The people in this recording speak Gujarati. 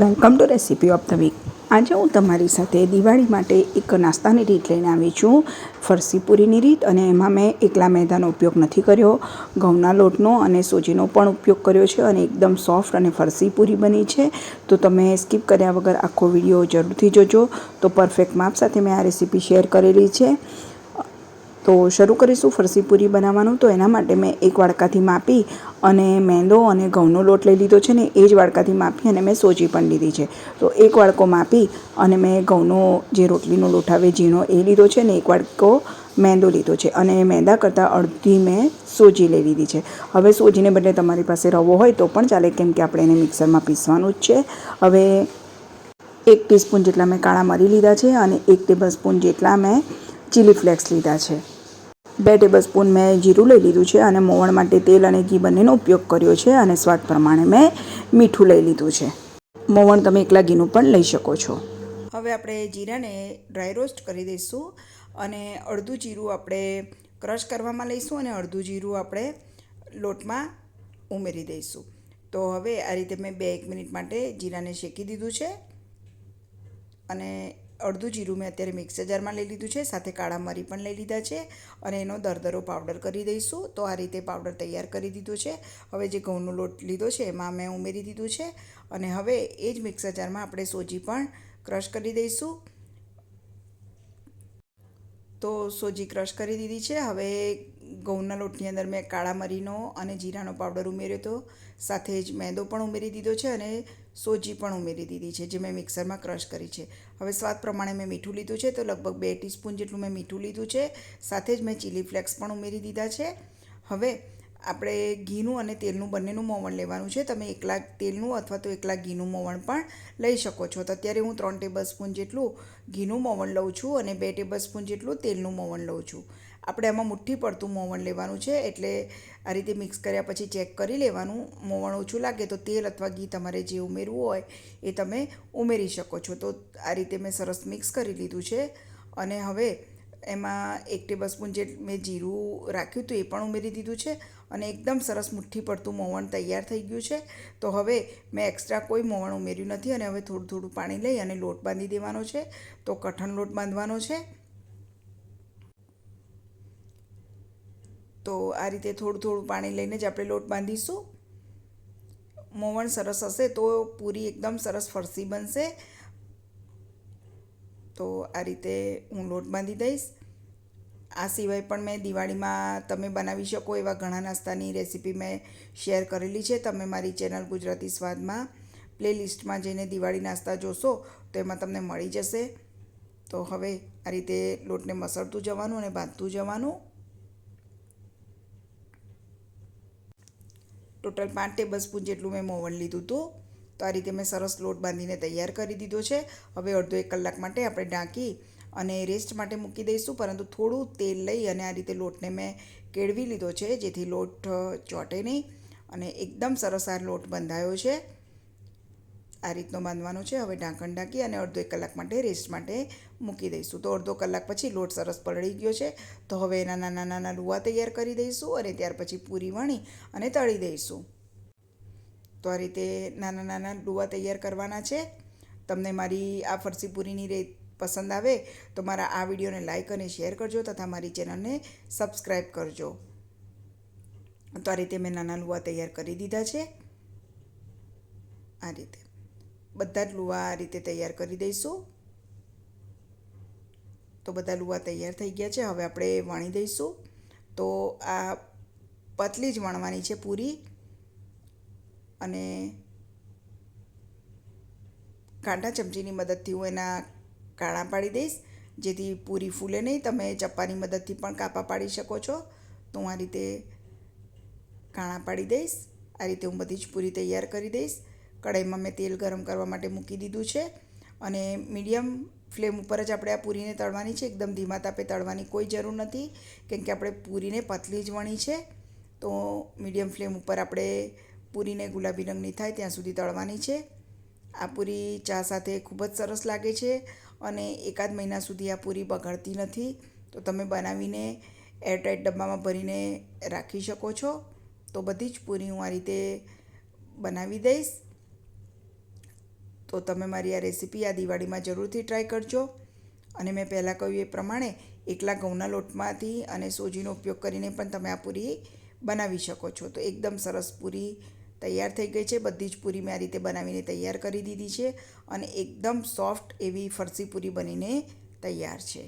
Welcome to recipe of the week આજે હું તમારી સાથે દિવાળી માટે એક નાસ્તાની રીત લઈને આવી છું. ફરસી પૂરીની રીત અને એમાં મેં એકલા મેદાનો ઉપયોગ નથી કર્યો. ઘઉંના લોટનો અને સોજીનો પણ ઉપયોગ કર્યો છે અને એકદમ સોફ્ટ અને ફરસી પૂરી બની છે. તો તમે સ્કીપ કર્યા વગર આખો વીડિયો જરૂરથી જોજો. તો પરફેક્ટ માપ સાથે મેં આ રેસીપી શેર કરેલી છે. તો શરૂ કરીશું ફરસી પૂરી બનાવવાનું. તો એના માટે મેં એક વાડકાથી માપી અને મેંદો અને ઘઉંનો લોટ લઈ લીધો છે ને એ જ વાડકાથી માપી અને મેં સોજી પણ લીધી છે. તો એક વાડકો માપી અને મેં ઘઉંનો જે રોટલીનો લોટ આવે, ઝીણો એ લીધો છે ને એક વાડકો મેંદો લીધો છે અને મેંદા કરતાં અડધી મેં સોજી લઈ લીધી છે. હવે સોજીને બદલે તમારી પાસે રવો હોય તો પણ ચાલે કેમ કે આપણે એને મિક્સરમાં પીસવાનું જ છે. હવે એક ટીસ્પૂન જેટલા મેં કાળા મરી લીધા છે અને એક ટેબલ સ્પૂન જેટલા મેં ચીલી ફ્લેક્સ લીધા છે. બે ટેબલસ્પૂન મેં જીરું લઈ લીધું છે અને મોવણ માટે તેલ અને ઘી બંનેનો ઉપયોગ કર્યો છે અને સ્વાદ પ્રમાણે મેં મીઠું લઈ લીધું છે. મોવણ તમે એકલા ઘીનું પણ લઈ શકો છો. હવે આપણે જીરાને ડ્રાય રોસ્ટ કરી દઈશું અને અડધું જીરું આપણે ક્રશ કરવામાં લઈશું અને અડધું જીરું આપણે લોટમાં ઉમેરી દઈશું. તો હવે આ રીતે મેં બે એક મિનિટ માટે જીરાને શેકી દીધું છે અને અડધું જીરું મેં અત્યારે મિક્સર જારમાં લઈ લીધું છે, સાથે કાળા મરી પણ લઈ લીધા છે અને એનો દરદરો પાવડર કરી દઈશું. તો આ રીતે પાવડર તૈયાર કરી દીધો છે. હવે જે ઘઉંનો લોટ લીધો છે એમાં મેં ઉમેરી દીધું છે અને હવે એ જ મિક્સર જારમાં આપણે સોજી પણ ક્રશ કરી દઈશું. તો સોજી ક્રશ કરી દીધી છે. હવે ઘઉંના લોટની અંદર મેં કાળા મરીનો અને જીરાનો પાવડર ઉમેર્યો હતો. સાથે જ મેંદો પણ ઉમેરી દીધો છે અને સોજી પણ ઉમેરી દીધી છે, જે મેં મિક્સરમાં ક્રશ કરી છે. હવે સ્વાદ પ્રમાણે મેં મીઠું લીધું છે તો લગભગ બે ટીસ્પૂન જેટલું મેં મીઠું લીધું છે. સાથે જ મેં ચીલી ફ્લેક્સ પણ ઉમેરી દીધા છે. હવે આપણે ઘીનું અને તેલનું બંનેનું મોવણ લેવાનું છે. તમે એકલા તેલનું અથવા તો એકલા ઘીનું મોવણ પણ લઈ શકો છો. તો અત્યારે હું ત્રણ ટેબલ સ્પૂન જેટલું ઘીનું મોવણ લઉં છું અને બે ટેબલ સ્પૂન જેટલું તેલનું મોવણ લઉં છું. આપણે આમાં મુઠ્ઠી પડતું મોવણ લેવાનું છે, એટલે આ રીતે મિક્સ કર્યા પછી ચેક કરી લેવાનું. મોવણ ઓછું લાગે તો તેલ અથવા ઘી તમારે જે ઉમેરવું હોય એ તમે ઉમેરી શકો છો. તો આ રીતે મેં સરસ મિક્સ કરી લીધું છે. અને હવે એમાં એક ટેબલ સ્પૂન જે મેં જીરું રાખ્યું હતું એ પણ ઉમેરી દીધું છે અને એકદમ સરસ મુઠ્ઠી પડતું મોવણ તૈયાર થઈ ગયું છે. તો હવે મેં એક્સ્ટ્રા કોઈ મોવણ ઉમેર્યું નથી અને હવે થોડું થોડું પાણી લઈ અને લોટ બાંધી દેવાનો છે. તો કઠણ લોટ બાંધવાનો છે. તો આ રીતે થોડું થોડું પાણી લઈને જ આપણે લોટ બાંધીશું. મોવણ સરસ હશે તો પૂરી એકદમ સરસ ફરસી બનશે. તો આ રીતે હું લોટ બાંધી દઈશ. આ સિવાય પણ મેં દિવાળીમાં તમે બનાવી શકો એવા ઘણા નાસ્તાની રેસીપી મેં શેર કરેલી છે. તમે મારી ચેનલ ગુજરાતી સ્વાદમાં પ્લેલિસ્ટમાં જઈને દિવાળી નાસ્તા જોશો તો એમાં તમને મળી જશે. તો હવે આ રીતે લોટને મસળતું જવાનું અને બાંધતું જવાનું. ટોટલ પાંચ ટેબલ સ્પૂન જેટલું મેં મોવણ લીધું હતું. તો આ રીતે મેં સરસ લોટ બાંધીને તૈયાર કરી દીધો છે. હવે અડધો એક કલાક માટે આપણે ઢાંકી અને રેસ્ટ માટે મૂકી દઈશું. પરંતુ થોડું તેલ લઈ અને આ રીતે લોટને મેં કેળવી લીધો છે, જેથી લોટ ચોંટે નહીં અને એકદમ સરસ આ લોટ બંધાયો છે. આ રીતનો બાંધવાનો છે. હવે ઢાંકણ ઢાંકી અને અડધો એક કલાક માટે રેસ્ટ માટે મૂકી દઈશું. તો અડધો કલાક પછી લોટ સરસ પલળી ગયો છે. તો હવે એના નાના નાના લુવા તૈયાર કરી દઈશું અને ત્યાર પછી પૂરી વણી અને તળી દઈશું. તો આ રીતે નાના નાના લુવા તૈયાર કરવાના છે. તમને મારી આ ફરસી પૂરીની રીત પસંદ આવે તો મારા આ વિડીયોને લાઇક અને શેર કરજો તથા મારી ચેનલને સબસ્ક્રાઈબ કરજો. તો આ રીતે મેં નાના લુવા તૈયાર કરી દીધા છે. આ રીતે. બધા જ લુવા આ રીતે તૈયાર કરી દઈશું. તો બધા લુવા તૈયાર થઈ ગયા છે. હવે આપણે વણી દઈશું. તો આ પતલી જ વણવાની છે પૂરી. અને કાંટા ચમચીની મદદથી હું એના કાણા પાડી દઈશ. જેથી પૂરી ફૂલે નહીં. તમે ચપ્પાની મદદથી પણ કાપા પાડી શકો છો. તો હું આ રીતે કાણા પાડી દઈશ. આ રીતે હું બધી જ પૂરી તૈયાર કરી દઈશ. કઢાઈમાં મેં તેલ ગરમ કરવા માટે મૂકી દીધું છે અને મીડિયમ ફ્લેમ ઉપર જ આપણે આ પૂરીને તળવાની છે. એકદમ ધીમા તાપે તળવાની કોઈ જરૂર નથી, કેમ કે આપણે પૂરીને પતલી જ વણી છે. તો મીડિયમ ફ્લેમ ઉપર આપણે પૂરીને ગુલાબી રંગની થાય ત્યાં સુધી તળવાની છે. આ પૂરી ચા સાથે ખૂબ જ સરસ લાગે છે અને એકાદ મહિના સુધી આ પૂરી બગડતી નથી. તો તમે બનાવીને એરટાઈટ ડબ્બામાં ભરીને રાખી શકો છો. તો બધી જ પૂરી હું આ રીતે બનાવી દઈશ. તો તમે મારી આ રેસીપી આ દિવાળીમાં જરૂરથી ટ્રાય કરજો. અને મેં પહેલાં કહ્યું એ પ્રમાણે એકલા ઘઉંના લોટમાંથી અને સોજીનો ઉપયોગ કરીને પણ તમે આ પૂરી બનાવી શકો છો. તો એકદમ સરસ પૂરી તૈયાર થઈ ગઈ છે. બધી જ પૂરી મેં આ રીતે બનાવીને તૈયાર કરી દીધી છે અને એકદમ સોફ્ટ એવી ફરસી પૂરી બનીને તૈયાર છે.